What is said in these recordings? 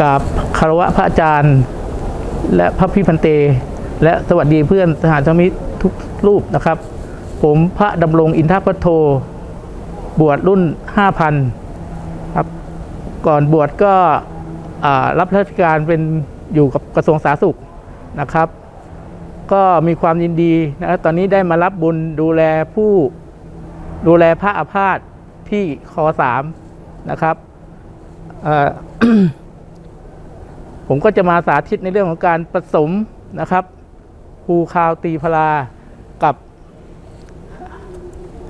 กราบคารวะพระอาจารย์ และพระพิพันเต และสวัสดีเพื่อนทหารธมิตรทุกรูปนะครับ ผมพระดำรงอินทพัทโท บวชรุ่น 5,000ครับก่อนบวชก็รับราชการเป็นอยู่กับกระทรวงสาธารณสุขนะครับ ก็มีความยินดีนะครับตอนนี้ได้มารับบุญดูแลผู้ดูแลพระอาพาธที่คอสามนะครับ ผมก็จะมาสาธิตในเรื่องของการผสมนะครับภูคาวตีพลากับ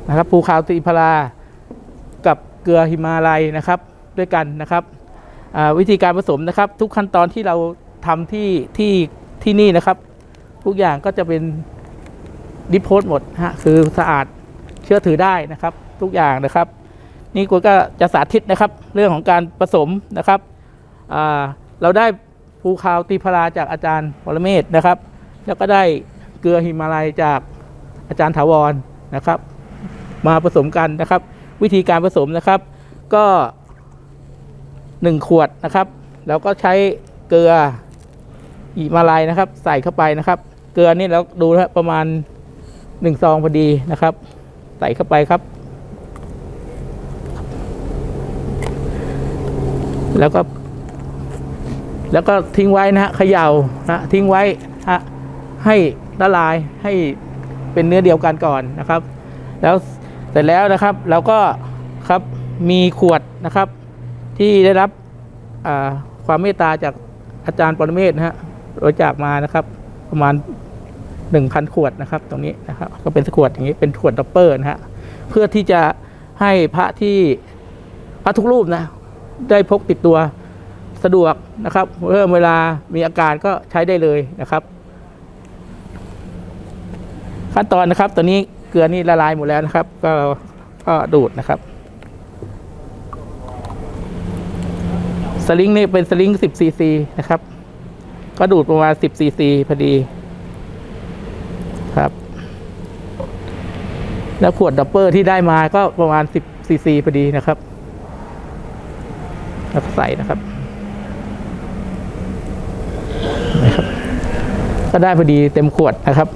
นะครับภูคาวตีพลากับเกลือหิมาลัยนะครับด้วยกันนะครับวิธีการผสมนะครับ ทุกขั้นตอนที่เราทำที่ที่ที่นี่นะครับ ทุกอย่างก็จะเป็นดิโพสหมดฮะคือสะอาดเชื่อถือได้นะครับ ทุกอย่างนะครับ นี่กูก็จะสาธิตนะครับ เรื่องของการผสมนะครับเราได้ ภูคาตีพราจากอาจารย์ปรเมศนะครับ แล้วก็ได้เกลือหิมาลัยจากอาจารย์ถาวรนะครับ มาผสมกันนะครับ วิธีการผสมนะครับ ก็หนึ่งขวดนะครับแล้วก็ใช้เกลือหิมาลัยนะครับ ใส่เข้าไปนะครับ เกลือนี่เราดูนะประมาณหนึ่งซองพอดีนะครับ ใส่เข้าไปครับ แล้วก็ แล้วก็ทิ้งไว้นะฮะเขย่านะทิ้งไว้ฮะให้ละลายให้เป็นเนื้อเดียวกันก่อนนะครับ แล้วเสร็จแล้วนะครับเราก็ครับมีขวดนะครับ ที่ได้รับความเมตตาจากอาจารย์ปรเมศนะฮะบริจาคมานะครับ ประมาณหนึ่งพันขวดนะครับ ตรงนี้นะครับ ก็เป็นขวดอย่างนี้เป็นขวดดับเปอร์นะฮะเพื่อที่จะให้พระที่พระทุกรูปนะได้พกติดตัว สะดวกนะครับเริ่มเวลามีอาการก็ใช้ได้เลยนะครับ ขั้นตอนนะครับ ตอนนี้เกลือนี่ละลายหมดแล้วนะครับ ก็ก็ดูดนะครับ สลิงนี่เป็นสลิง10ซีซีนะครับ ก็ดูดประมาณ10ซีซีพอดีครับ แล้วขวดดับเปอร์ที่ได้มาก็ประมาณ10ซีซีพอดีนะครับ แล้วก็ใส่นะครับนะครับ ก็ได้พอดีเต็มขวดนะครับ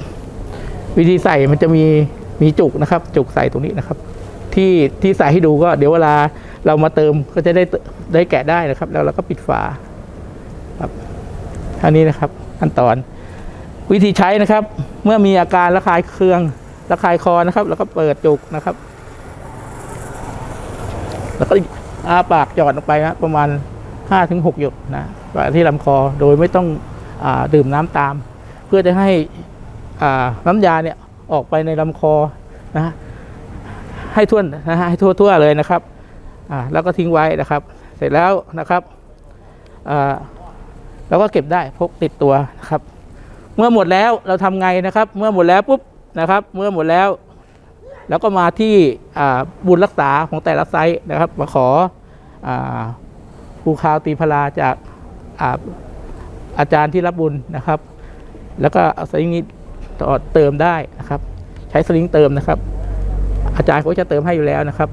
วิธีใส่มันจะมีมีจุกนะครับ จุกใส่ตรงนี้นะครับ ที่ที่ใส่ให้ดูก็เดี๋ยวเวลาเรามาเติมก็จะได้ได้แกะได้นะครับ แล้วเราก็ปิดฝาครับท่านี้นะครับขั้นตอนวิธีใช้นะครับ เมื่อมีอาการระคายเคืองระคายคอนะครับ แล้วก็เปิดจุกนะครับ แล้วก็อาปากหยอดลงไปนะประมาณห้าถึงหกหยดนะที่ลำคอโดยไม่ต้องอดื่มน้ำตาม เพื่อจะให้น้ำยาเนี่ยออกไปในลำคอนะฮะให้ทั่วนะฮะให้ทั่วทั่วๆเลยนะครับอ่าแล้วก็ทิ้งไว้นะครับ เสร็จแล้วนะครับอ่าเราก็เก็บได้พกติดตัวนะครับ เมื่อหมดแล้วเราทำไงนะครับ เมื่อหมดแล้วปุ๊บนะครับ เมื่อหมดแล้วแล้วก็มาที่บุญรักษาของแต่ละไซต์นะครับ มาขอภูคาวตีพลาจากอาอาจารย์ที่รับบุญนะครับ แล้วก็เอาสลิงนี้ต่อเติมได้นะครับ ใช้สลิงเติมนะครับ อาจารย์เขาจะเติมให้อยู่แล้วนะครับ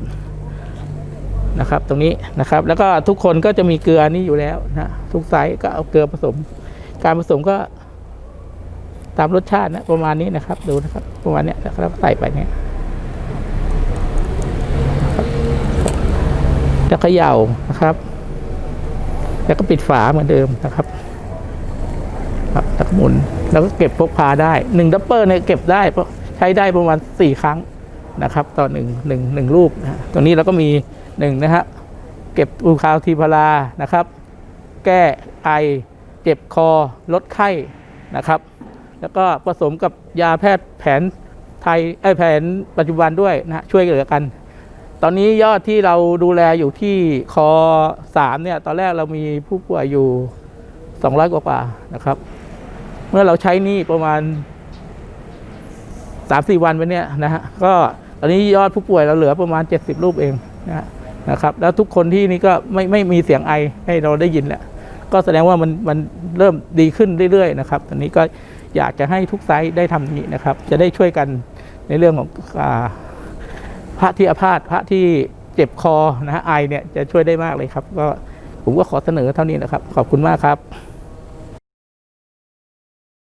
นะครับ ตรงนี้นะครับ แล้วก็ทุกคนก็จะมีเกลือนี้อยู่แล้วนะทุกไซส์ก็เอาเกลือผสม การผสมก็ตามรสชาตินะประมาณนี้นะครับ ดูนะครับ ประมาณนี้นะครับใส่ไปเนี่ยจะเขย่านะครับ แล้วก็ปิดฝาเหมือนเดิมนะครับ ครับแล้วก็หมุนแล้วก็เก็บพกพาได้หนึ่งดับเบิลเนี่ยเก็บได้ใช้ได้ประมาณสี่ครั้งนะครับ ต่อหนึ่งหนึ่งหนึ่งรูปนะฮะตรงนี้เราก็มีหนึ่งนะฮะเก็บอูคาวทีพารานะครับ แก้ไอเจ็บคอลดไข้นะครับ แล้วก็ผสมกับยาแพทย์แผนไทยไอแผนปัจจุบันด้วยนะฮะช่วยเหลือกัน ตอนนี้ยอดที่เราดูแลอยู่ที่คอสามเนี่ยตอนแรกเรามีผู้ป่วยอยู่สองร้อยกว่าๆนะครับ เมื่อเราใช้นี่ประมาณสามสี่วันไปเนี่ยนะฮะก็ตอนนี้ยอดผู้ป่วยเราเหลือประมาณเจ็ดสิบรูปเองนะนะครับ แล้วทุกคนที่นี่ก็ไม่ไม่มีเสียงไอให้เราได้ยินแหล้วก็แสดงว่ามันมันเริ่มดีขึ้นเรื่อยๆนะครับตอนนี้ก็อยากจะให้ทุกไซต์ได้ทำอย่านี้นะครับ จะได้ช่วยกันในเรื่องของอาพระที่อาพาธพระที่เจ็บคอนะฮะไอเนี่ยจะช่วยได้มากเลยครับ ก็ผมก็ขอเสนอเท่านี้นะครับ ขอบคุณมากครับ